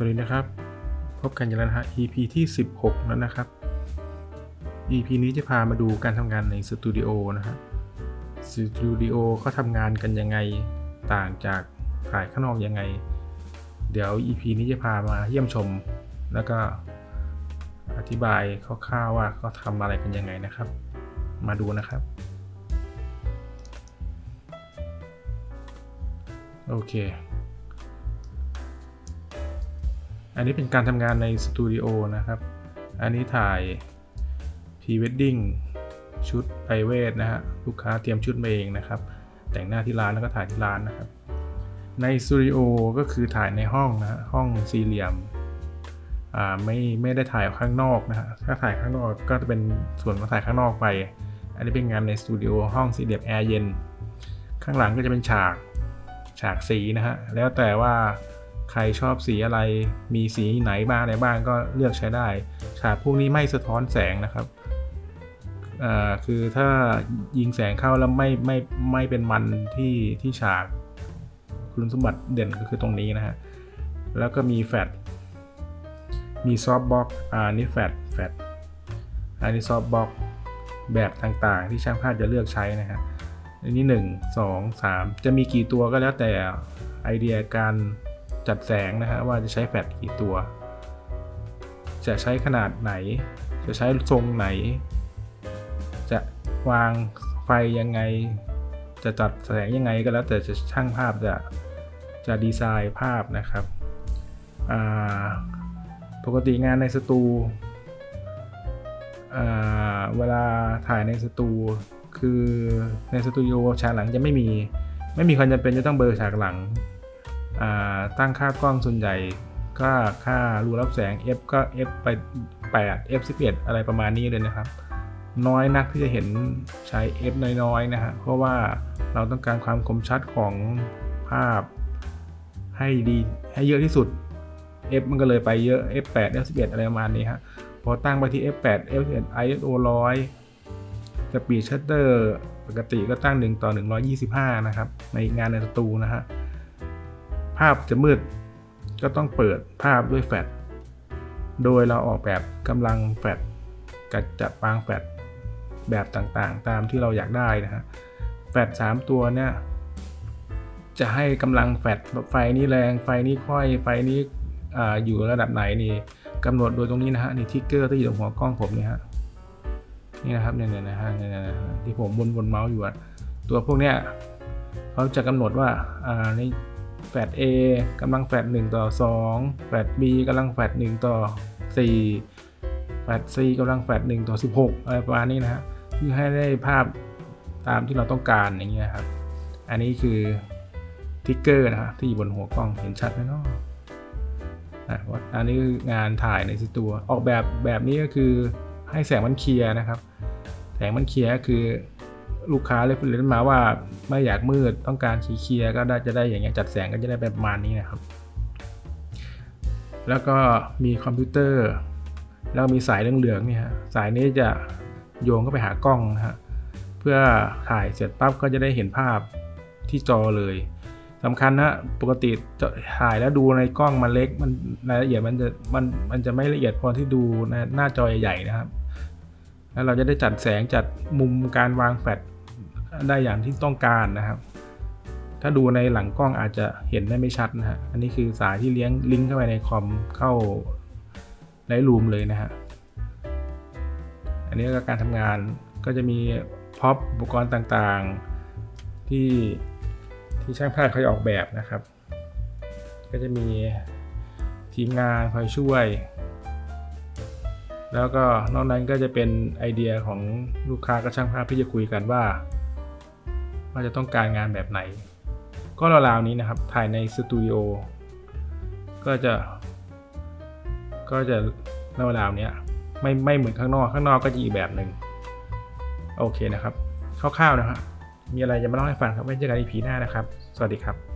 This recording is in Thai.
สวัสดีนะครับ พบกันอย่างแล้วนะฮะ EP ที่ 16 แล้วนะครับ EP นี้จะพามาดูการทำงานในสตูดิโอนะฮะสตูดิโอเขาทำงานกันยังไงต่างจากถ่ายข้างนอกยังไง เดี๋ยว EP นี้จะพามาเยี่ยมชม แล้วก็อธิบายคร่าวๆว่าเขาทำอะไรกันยังไงนะครับ มาดูนะครับ โอเค อันนี้เป็นการทำงานในสตูดิโอนะครับ อันนี้ถ่ายพรีเวดดิ้งชุดไพรเวทนะฮะลูกค้าเตรียมชุดมาเองนะครับ แต่งหน้าที่ร้านแล้วก็ถ่ายที่ร้านนะครับ ในสตูดิโอก็คือถ่ายในห้องนะฮะห้องสี่เหลี่ยมอ่าไม่ไม่ได้ถ่ายข้างนอกนะฮะถ้าถ่ายข้างนอกก็จะเป็นส่วนมาถ่ายข้างนอกไป อันนี้เป็นงานในสตูดิโอห้องสี่เหลี่ยมแอร์เย็นข้างหลังก็จะเป็นฉากฉากสีนะฮะแล้วแต่ว่า ใครชอบสีอะไรมีสีไหนบ้างอะไรบ้างก็เลือกใช้ได้ ฉากพวกนี้ไม่สะท้อนแสงนะครับอ่าคือถ้ายิงแสงเข้าแล้วไม่ไม่ไม่เป็นมันที่ที่ฉากคุณสมบัติเด่นก็คือตรงนี้นะฮะแล้วก็มีแฟลชมีซอฟต์บ็อกอ่านี่แฟลชแฟลชอันนี้ซอฟต์บ็อกแบบต่างๆ ที่ช่างภาพจะเลือกใช้นะฮะอันนี้ 1 2 3 จะมีกี่ตัวก็แล้วแต่ไอเดียการ จัดแสงนะฮะว่าจะใช้แฟลชกี่ตัว จะใช้ขนาดไหน จะใช้ทรงไหน จะวางไฟยังไง จะจัดแสงยังไงก็แล้วแต่จะช่างภาพจะจะดีไซน์ภาพนะครับปกติงานในสตูเวลาถ่ายในสตูคือในสตูดิโอฉากหลังจะไม่มี ไม่มีความจำเป็นจะต้องเบลอฉากหลัง ตั้งค่ากล้องส่วนใหญ่ก็ค่ารูรับแสง f ก็ f ไป 8 f 11อะไรประมาณนี้เลยนะครับ น้อยนักที่จะเห็นใช้ f น้อยๆนะฮะเพราะว่าเราต้องการความคมชัดของภาพให้ดีให้เยอะที่สุด f มันก็เลยไปเยอะ f 8 f 11อะไรประมาณนี้ฮะพอตั้งไปที่ f 8 f 11 ISO 100สปีดชัตเตอร์ปกติก็ตั้ง 1 ต่อ 125 นะครับ ในงานในสตูนะฮะ ภาพจะมืด ก็ต้องเปิดภาพด้วยแฟลช โดยเราออกแบบกำลังแฟลชกับจัดวางแฟลชแบบต่างๆ ตามที่เราอยากได้นะฮะ แฟลช3ตัวเนี่ย จะให้กำลังแฟลชไฟนี้แรง ไฟนี้ค่อย ไฟนี้ออยู่ระดับไหนนี่กำหนดโดยตรงนี้นะฮะ นี่ทิกเกอร์ที่อยู่ตรงหัวกล้องผมนี่ฮะ นี่นะครับเนี่ยนะฮะเนี่ยนะฮะที่ผมวนวนเมาส์อยู่อะตัวพวกเนี้ยเขาจะกำหนดว่าอ่าใน แฟลช A กำลังแฟลช1ต่อ 2 แฟลช B กำลังแฟลช1ต่อ 4 แฟลช C กำลังแฟลช1ต่อ 16 อะไรประมาณนี้นะฮะเพื่อให้ได้ภาพตามที่เราต้องการอย่างเงี้ยครับ อันนี้คือทิกเกอร์นะฮะที่อยู่บนหัวกล้องเห็นชัดไหมเนาะอะอันนี้คืองานถ่ายในสตูออกแบบแบบนี้ก็คือให้แสงมันเคลียร์นะครับ แสงมันเคลียร์คือ ลูกค้าเลยเลยมาว่าไม่อยากมืดต้องการเคลียร์ก็ได้จะได้อย่างเงี้ยจัดแสงก็จะได้แบบประมาณนี้นะครับ แล้วก็มีคอมพิวเตอร์ แล้วมีสายเหลืองๆเนี่ยฮะสายนี้จะโยงเข้าไปหากล้องนะฮะเพื่อถ่ายเสร็จปั๊บก็จะได้เห็นภาพที่จอเลยสำคัญนะปกติจะถ่ายแล้วดูในกล้องมันเล็กมันรายละเอียดมันจะมันมันจะไม่ละเอียดพอที่ดูในหน้าจอใหญ่ๆนะครับ แล้วเราจะได้จัดแสงจัดมุมการวางแฟลช ได้อย่างที่ต้องการนะครับ ถ้าดูในหลังกล้องอาจจะเห็นได้ไม่ชัดนะฮะอันนี้คือสายที่เลี้ยงลิงก์เข้าไปในคอมเข้าไลท์รูมเลยนะฮะอันนี้ก็การทำงานก็จะมีพ็อปอุปกรณ์ต่างๆที่ที่ช่างภาพเขาออกแบบนะครับ ก็จะมีทีมงานคอยช่วย แล้วก็นอกนั้นก็จะเป็นไอเดียของลูกค้ากับช่างภาพที่จะคุยกันว่า ว่าจะต้องการงานแบบไหน ก็ราวๆนี้นะครับถ่ายในสตูดิโอก็จะ ก็จะราวๆนี้ไม่ไม่เหมือนข้างนอกข้างนอกก็จะอีกแบบหนึ่งโอเคนะครับคร่าวๆนะครับมีอะไรจะมาเล่าให้ฟังครับไว้เจอกันอีพีหน้านะครับ สวัสดีครับ